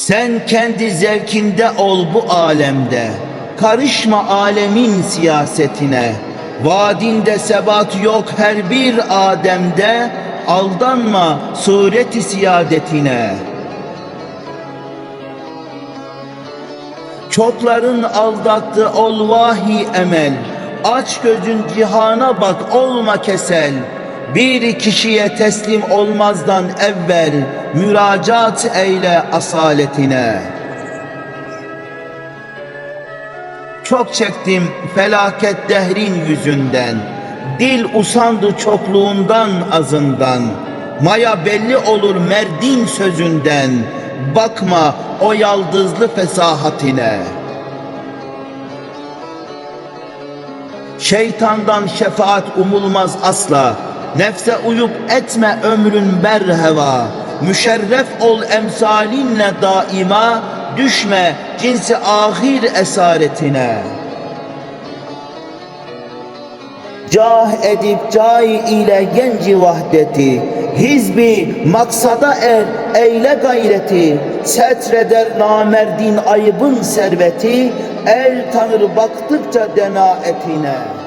Sen kendi zevkinde ol bu alemde. Karışma alemin siyasetine. Vadinde sebat yok her bir ademde. Aldanma sureti siyadetine. Çokların aldattığı ol vahi emel. Aç gözün cihana bak olma kesel. Bir kişiye teslim olmazdan evvel müracaat eyle asaletine. Çok çektim felaket dehrin yüzünden. Dil usandı çokluğundan azından. Maya belli olur merdin sözünden. Bakma o yaldızlı fesahatine. Şeytandan şefaat umulmaz asla. Nefse uyup etme ömrün berheva. Müşerref ol emsalinle daima. Düşme cinsi ahir esaretine. Cah edip cay ile genci vahdeti Hizbi maksada er eyle gayreti Setreder namerdin ayıbın serveti El tanır baktıkça dena etine